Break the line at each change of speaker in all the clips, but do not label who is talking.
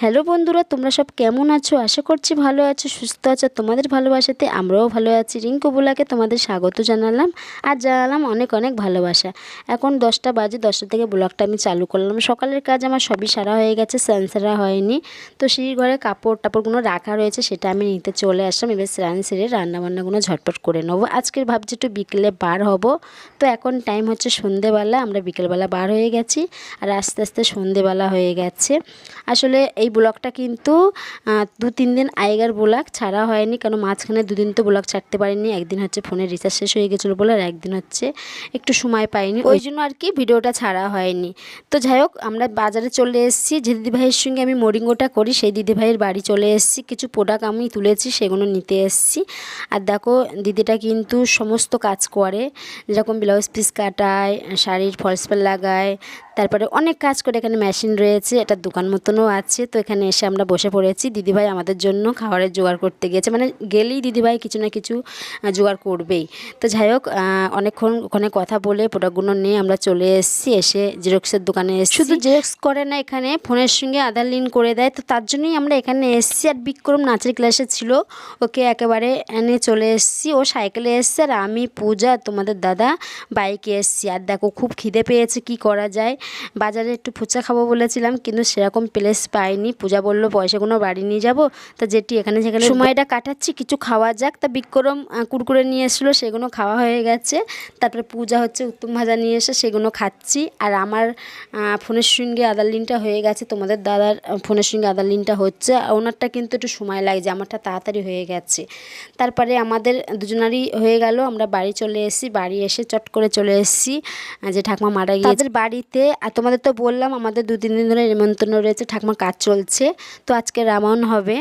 Hello বন্ধুরা, তোমরা সব কেমন আছো? আশা করছি ভালো আছো, সুস্থ আছো। তোমাদের ভালোবাসাতে আমরাও ভালো আছি। রিঙ্কু বুলাকে তোমাদের স্বাগত জানালাম আর জানালাম অনেক অনেক ভালোবাসা। এখন দশটা বাজে, দশটা থেকে ব্লগটা আমি চালু করলাম। সকালের কাজ আমার সবই সারা হয়ে গেছে, স্নান সারা হয়নি। তো সেই ঘরে কাপড় টাপড়গুলো রাখা রয়েছে সেটা আমি নিতে চলে আসলাম। এবার স্নান সেরে রান্নাবান্নাগুলো ঝটপট করে নেব। আজকের ভাবছি একটু বিকেলে বার হব। তো এখন টাইম হচ্ছে সন্ধেবেলা, আমরা বিকেলবেলা বার হয়ে গেছি। আর আস্তে আস্তে সন্ধেবেলা হয়ে গেছে। আসলে এই ব্লগটা কিন্তু দু তিন দিন আগের ব্লগ ছাড়া হয়নি। কারণ মাঝখানে দুদিন তো ব্লগ ছাড়তে পারিনি। একদিন হচ্ছে ফোনের রিচার্জ শেষ হয়ে গেছিল বলে আর একদিন হচ্ছে একটু সময় পাইনি। ওই জন্য আর কি ভিডিওটা ছাড়া হয়নি। তো যাই হোক আমরা বাজারে চলে এসেছি। যে দিদিভাইয়ের সঙ্গে আমি মোরিঙ্গোটা করি সেই দিদিভাইয়ের বাড়ি চলে এসেছি। কিছু প্রোডাক্ট আমি তুলেছি সেগুলো নিতে এসেছি। আর দেখো দিদিটা কিন্তু সমস্ত কাজ করে। যেরকম ব্লাউজ পিস কাটায় শাড়ির ফলস লাগায় তারপরে অনেক কাজ করে। এখানে মেশিন রয়েছে এটা দোকান মতনও আছে। তো এখানে এসে আমরা বসে পড়েছি। দিদিভাই আমাদের জন্য খাবারের জোগাড় করতে গিয়েছে। মানে গেলেই দিদিভাই কিছু না কিছু জোগাড় করবেই। তো যাই হোক অনেকক্ষণ ওখানে কথা বলে প্রোডাক্টগুলো নিয়ে আমরা চলে এসেছি। এসে জেরক্সের দোকানে এসেছি। শুধু জেরক্স করে না এখানে, ফোনের সঙ্গে আধার লিঙ্ক করে দেয়। তো তার জন্যই আমরা এখানে এসেছি। আর বিক্রম নাচের ক্লাসে ছিল। ওকে একেবারে এনে চলে এসেছি। ও সাইকেলে এসছে। আর আমি, পূজা, তোমাদের দাদা বাইকে এসেছি। আর দেখো, খুব খিদে পেয়েছে। কি করা যায়? বাজারে একটু ফুচা খাব বলেছিলাম। কিন্তু সেরকম প্লেস পাইনি। পূজা বলল পয়সাগুলো বাড়ি নিয়ে যাব? তা যেটি এখানে সেখানে সময়টা কাটাচ্ছি, কিছু খাওয়া যাক। তা বিক্রম কুরকুরে নিয়ে এসেছিল সেগুলো খাওয়া হয়ে গেছে। তারপরে পূজা হচ্ছে উত্তম ভাজা নিয়ে এসে সেগুলো খাচ্ছি। আর আমার ফোনের সঙ্গে আধার লিঙ্কটা হয়ে গেছে, তোমাদের দাদার ফোনের সঙ্গে আধার লিঙ্কটা হচ্ছে। ওনারটা কিন্তু একটু সময় লাগছে, আমারটা তাড়াতাড়ি হয়ে গেছে। তারপরে আমাদের দুজনারই হয়ে গেল, আমরা বাড়ি চলে এসেছি, বাড়ি এসে চট করে চলে এসেছি। যে ঠাকুমা মারা গিয়ে বাড়িতে, আর তোমাদের তো বললাম, আমাদের দু তিন দিন ধরে নিমন্ত্রণ রয়েছে ঠাকুমার কাজ চলছে। তো আজকে রামায়ণ হবে।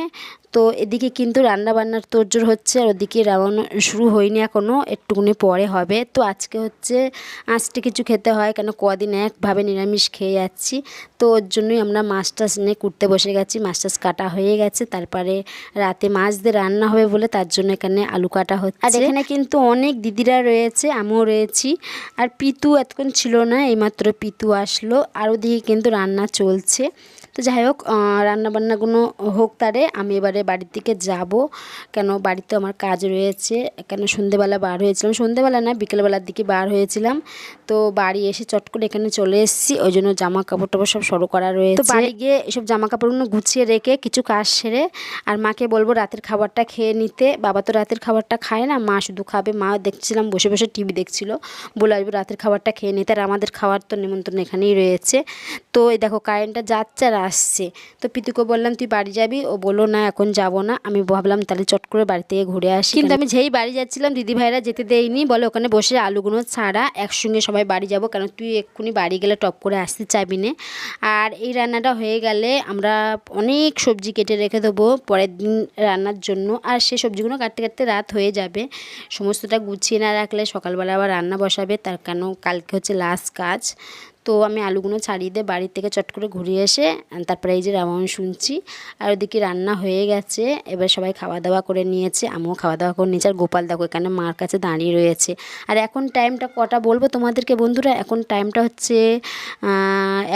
তো এদিকে কিন্তু রান্না বান্নার তোড়জোড় হচ্ছে আর ওদিকে রামায়ণ শুরু হয়নি এখনও একটুকুনি পরে হবে। তো আজকে হচ্ছে আঁচটে কিছু খেতে হয়, কেন কদিন একভাবে নিরামিষ খেয়ে যাচ্ছি। তো ওর জন্যই আমরা মাছ টাছ নিয়ে কুটতে বসে গেছি মাছ টাছ কাটা হয়ে গেছে। তারপরে রাতে মাছ দিয়ে রান্না হবে বলে তার জন্য এখানে আলু কাটা হচ্ছে। আর এখানে কিন্তু অনেক দিদিরা রয়েছে, আমিও রয়েছি। আর পিতু এতক্ষণ ছিল না, এইমাত্র পিতু আসলো। আর ওদিকে কিন্তু রান্না চলছে। তো যাই হোক রান্নাবান্নাগুলো হোক তারে, আমি এবারে বাড়ির দিকে যাব। কেন বাড়িতে আমার কাজ রয়েছে। কেন সন্ধেবেলা বার হয়েছিলাম। সন্ধেবেলা না, বিকেলবেলার দিকে বার হয়েছিলাম। তো বাড়ি এসে চট করে এখানে চলে এসেছি। ওই জন্য জামা কাপড় টাপড় সব সরু করা রয়েছে। বাড়ি গিয়ে এসব জামা কাপড়গুলো গুছিয়ে রেখে কিছু কাজ সেরে আর মাকে বলব রাতের খাবারটা খেয়ে নিতে। বাবা তো রাতের খাবারটা খায় না, মা শুধু খাবে। মা দেখছিলাম বসে বসে টিভি দেখছিল। বলে আসব রাতের খাবারটা খেয়ে নিতে। আর আমাদের খাবার তো নিমন্ত্রণ এখানেই রয়েছে। তো এই দেখো কারেন্টটা যাচ্ছে আর আসছে। তো পিতুকে বললাম, তুই বাড়ি যাবি? ও বলল, না, এখন যাব না। আমি ভাবলাম, তাহলে চট করে বাড়ি থেকে ঘুরে আসি। কিন্তু আমি যেই বাড়ি যাচ্ছিলাম, দিদি ভাইরা যেতে দেয়নি। বলে ওখানে বসে আলুগুলো ছাড়া একসঙ্গে সবাই বাড়ি যাব। কারণ তুই এক্ষুনি বাড়ি গেলে টপ করে আসতে চাবি না। আর এই রান্নাটা হয়ে গেলে আমরা অনেক সবজি কেটে রেখে দেবো পরের দিন রান্নার জন্য। আর সেই সবজিগুলো কাটতে কাটতে রাত হয়ে যাবে। সমস্তটা গুছিয়ে না রাখলে সকালবেলা আবার রান্না বসাবে। তার কেন, কালকে হচ্ছে লাস্ট কাজ। তো আমি আলুগুলো ছাড়িয়ে দিয়ে বাড়ির থেকে চট করে ঘুরিয়ে এসে তারপরে এই যে রামায়ণ শুনছি, আর ওদিকে রান্না হয়ে গেছে। এবার সবাই খাওয়া দাওয়া করে নিয়েছে, আমিও খাওয়া দাওয়া করে নিয়েছি। আর গোপাল দেখো, এখানে মার কাছে দাঁড়িয়ে রয়েছে। আর এখন টাইমটা কটা বলব তোমাদেরকে বন্ধুরা? এখন টাইমটা হচ্ছে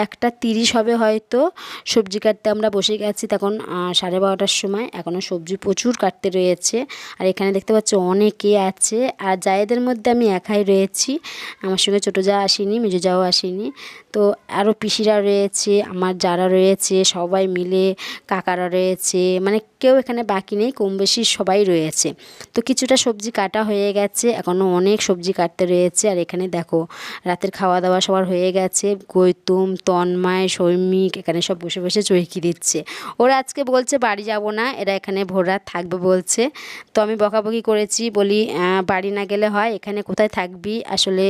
একটা তিরিশ হবে হয়তো। সবজি কাটতে আমরা বসে গেছি তখন সাড়ে বারোটার সময়। এখনও সবজি প্রচুর কাটতে রয়েছে। আর এখানে দেখতে পাচ্ছ অনেকে আছে। আর জায়েদের মধ্যে আমি একাই রয়েছি। আমার সঙ্গে ছোটো যা আসেনি, মেজো যাও আসেনি। তো আরও পিসিরা রয়েছে, আমার যারা রয়েছে, সবাই মিলে কাকারা রয়েছে মানে কেউ এখানে বাকি নেই, কম বেশি সবাই রয়েছে। তো কিছুটা সবজি কাটা হয়ে গেছে এখনও অনেক সবজি কাটতে রয়েছে, আর এখানে দেখো রাতের খাওয়া দাওয়া সবার হয়ে গেছে, গৈতুম, তন্ময়, সৈমিক, এখানে সব বসে বসে চৈকি দিচ্ছে। ওরা আজকে বলছে বাড়ি যাব না, এরা এখানে ভোর রাত থাকবে বলছে। তো আমি বকাবকি করেছি, বলি বাড়ি না গেলে হয়, এখানে কোথায় থাকবি? আসলে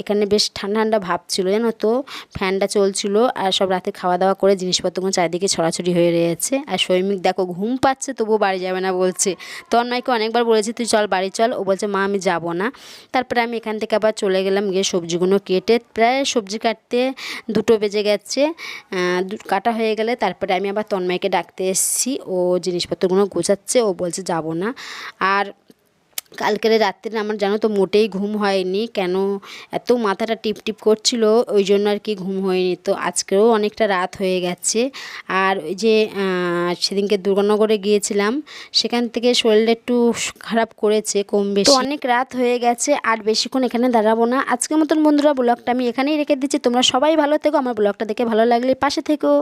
এখানে বেশ ঠান্ডা ঠান্ডা ভাব ছিল জানো তো, ফ্যানটা চলছিল আর সব রাতে খাওয়া দাওয়া করে জিনিসপত্রগুলো চারিদিকে ছড়াছড়ি হয়ে রয়েছে। আর সৈমিক দেখো ঘুম পাচ্ছে, তবুও বাড়ি যাবে না বলছে। তন্ময়কে অনেকবার বলেছি, তুই চল, বাড়ি চল। ও বলছে, মা, আমি যাব না। তারপরে আমি এখান থেকে আবার চলে গেলাম, গিয়ে সবজিগুলো কেটে প্রায় সবজি কাটতে দুটো বেজে গেছে। কাটা হয়ে গেলে তারপরে আমি আবার তন্ময়কে ডাকতে এসেছি। ও জিনিসপত্রগুলো গোছাচ্ছে, ও বলছে, যাব না। আর কালকের রাত্রে আমার জানো তো মোটেই ঘুম হয়নি। কেন? এত মাথাটা টিপ টিপ করছিল ওই জন্য আর কি ঘুম হয়নি। তো আজকেও অনেকটা রাত হয়ে গেছে। আর ওই যে সেদিনকে দুর্গানগরে গিয়েছিলাম সেখান থেকে শরীরটা একটু খারাপ করেছে কম বেশি। অনেক রাত হয়ে গেছে আর বেশিক্ষণ এখানে দাঁড়াবো না। আজকের মতন বন্ধুরা ব্লগটা আমি এখানেই রেখে দিচ্ছি। তোমরা সবাই ভালো থেকো আমার ব্লগটা দেখে ভালো লাগলে পাশে থেকো।